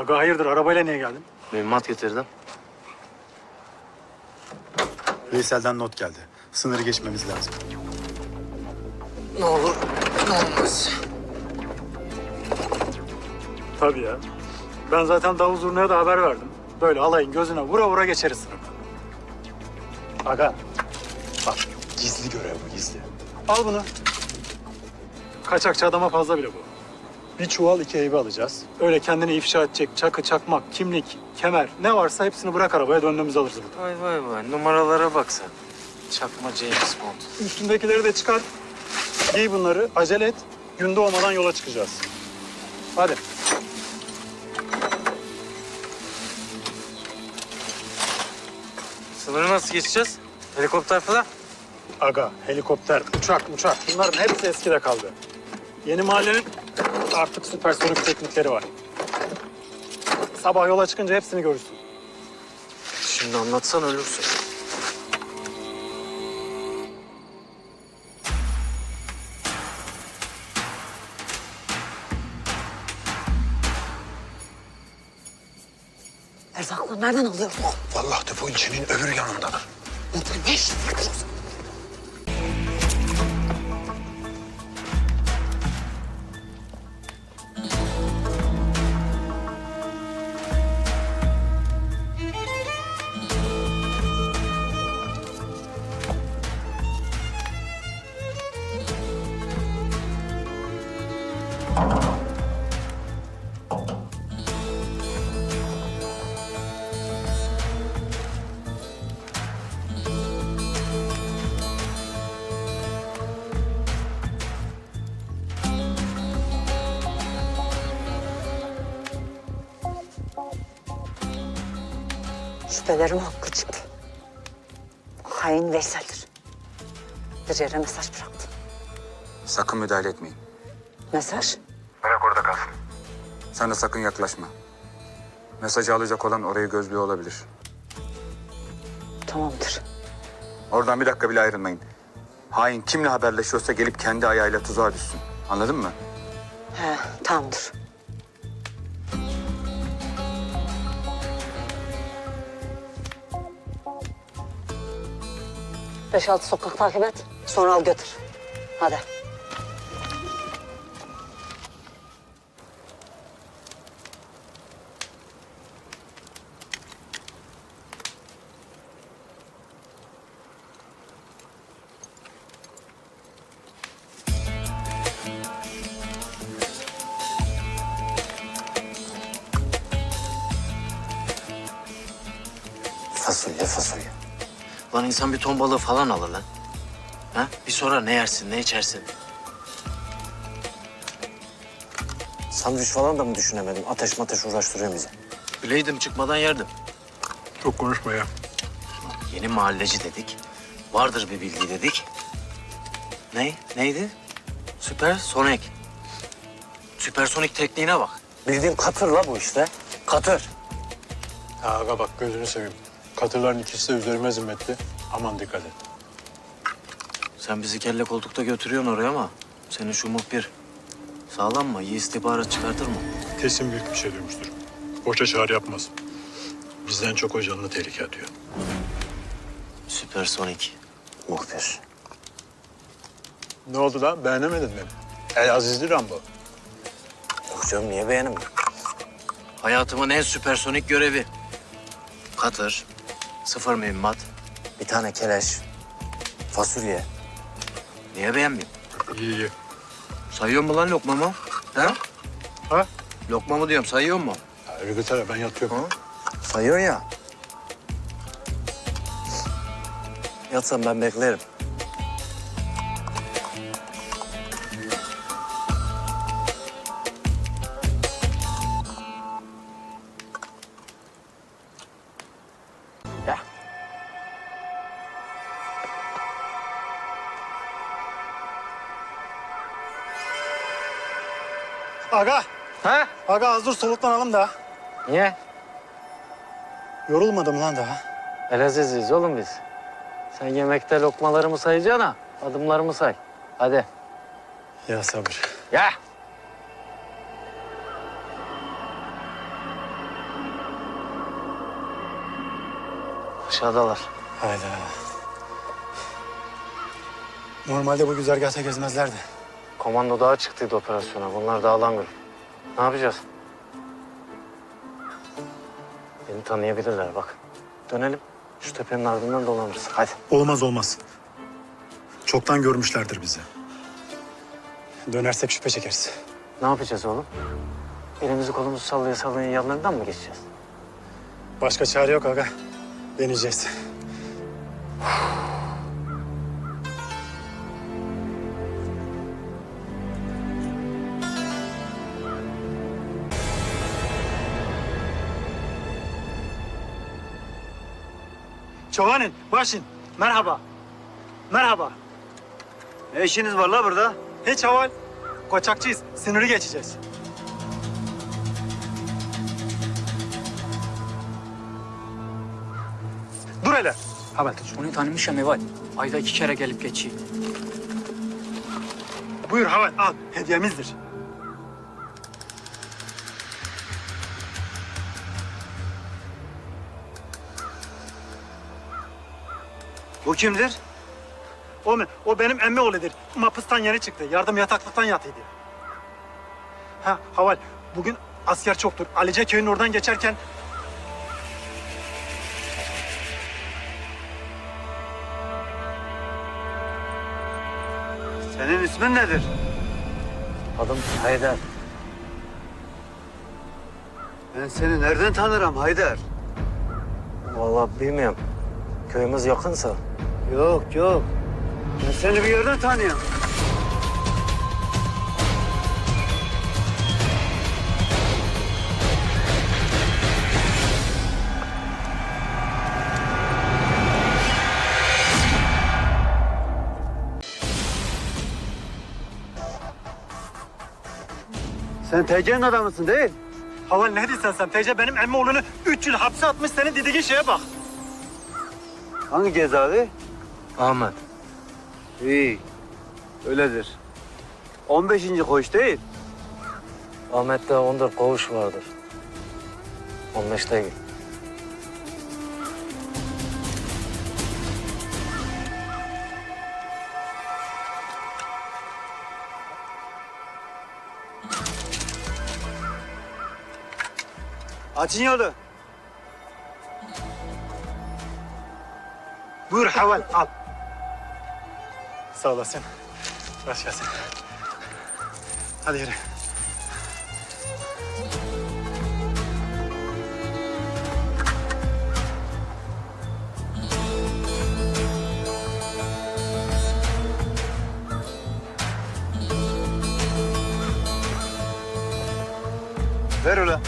Aga hayırdır arabayla niye geldin? Mühimmat getirdim. Veysel'den not geldi. Sınırı geçmemiz lazım. Ne olur ne olmaz. Tabii ya. Ben zaten davul zurnaya da haber verdim. Böyle alayın gözüne vura vura geçeriz sınırı. Aga. Bak gizli görev bu gizli. Al bunu. Kaçakçı adama fazla bile bu. Bir çuval iki eybe alacağız. Öyle kendini ifşa edecek çakı, çakmak, kimlik, kemer ne varsa hepsini bırak arabaya döndüğümüzde alırız burada. Vay vay vay numaralara bak sen. Çakma James Bond. Üstündekileri de çıkar. Giy bunları, acele et. Günde olmadan yola çıkacağız. Hadi. Sınırı nasıl geçeceğiz? Helikopter falan? Aga, helikopter, uçak, uçak. Bunların hepsi eskide kaldı. Yeni mahallenin artık süpersonik teknikleri var. Sabah yola çıkınca hepsini görürsün. Şimdi anlatsan ölürsün. Erzakları nereden alıyor bu? Vallahi depo ilçenin öbür yanındadır. Ne iş yapıyorsun? Şüphelerim haklı çıktı. Hain Veysel'dir. Bir yere mesaj bıraktı. Sakın müdahale etmeyin. Mesaj? Bırak orada kalsın. Sen de sakın yaklaşma. Mesajı alacak olan orayı gözlüyor olabilir. Tamamdır. Oradan bir dakika bile ayrılmayın. Hain kimle haberleşiyorsa gelip kendi ayağıyla tuzağa düşsün. Anladın mı? He, tamamdır. Beş altı sokak takip et. Sonra al götür. Hadi. Lan insan bir ton balığı falan alır lan. Ha? Bir sorar ne yersin, ne içersin? Sandviç falan da mı düşünemedim? Ateş mateş uğraştırıyor bizi. Bileydim çıkmadan yerdim. Çok konuşma ya. Yeni mahalleci dedik. Vardır bir bildiği dedik. Ne? Neydi? Süpersonik. Süpersonik tekniğine bak. Bildiğin katır la bu işte. Katır. Ya aga bak gözünü seveyim. Katırların ikisi de üzerime zimmetli. Aman dikkat et. Sen bizi kelle koltukta götürüyorsun oraya ama senin şu muhbir sağlam mı? İyi istihbarat çıkartır mı? Kesin büyük bir şey duymuştur. Boşa çağrı yapmaz. Bizden çok o canını tehlike atıyor. Süpersonik. Muhbir. Ne oldu lan? Beğenemedin mi? El Azizli Rambo. Yok canım niye beğenim? Hayatımın en süpersonik görevi. Katır, sıfır mühimmat. Bir tane keleş. Fasulye. Niye beğenmeyeyim? İyi iyi. Sayıyor mu lan lokmamı? Ha? Ha? Lokmamı diyorum sayıyor mu? Ya git hele, ben yatıyorum. Sayıyor ya. Yatsan ben beklerim. Aga. Ha? Aga az dur soluklanalım da. Niye? Yorulmadım lan daha. Elaziz'iz oğlum biz. Sen yemekte lokmalarımı sayacağına adımlarımı say. Hadi. Ya sabır. Ya. Aşağıdalar. Hayda. Normalde bu güzergahta gezmezlerdi. Komando daha çıktıydı operasyona. Bunlar dağılan grup. Ne yapacağız? Beni tanıyabilirler bak. Dönelim. Şu tepenin ardından dolanırız. Hadi. Olmaz olmaz. Çoktan görmüşlerdir bizi. Dönersek şüphe çekeriz. Ne yapacağız oğlum? Elimizi kolumuzu sallaya sallaya yanlarından mı geçeceğiz? Başka çare yok aga. Deneyeceğiz. Çovanin, başın. Merhaba. Merhaba. Ne işiniz var la burada? Hiç haval. Koçakçıyız. Sınırı geçeceğiz. Dur hele. Haval tut. Onu tanımışım Eval. Ayda iki kere gelip geçiyor. Buyur Haval al. Hediyemizdir. Bu kimdir? O mu? O benim emmi oğludur. Mapıstan yeni çıktı. Yardım yataklıktan yatıydı. Ha Haval bugün asker çoktur. Alice köyün oradan geçerken Senin ismin nedir? Adım Haydar. Ben seni nereden tanırım Haydar? Vallahi bilmiyorum. Köyümüz yakınsa. Yok yok. Ben seni bir yerden tanıyorum. Sen TC'nin adamısın değil? Haval ne diyorsun sen? Teyze benim emmi oğlunu üç yıl hapse atmış. Senin dediğin şeye bak. Hangi cezaevi? Ahmet. İyi. Öyledir. 15. koğuş değil. Ahmet'te 14 koğuş vardır. 15 değil. Açın yolu. Buyur Haval al. Sağ olasın. Hoş gelsin. Hadi yürü. Ver ulan.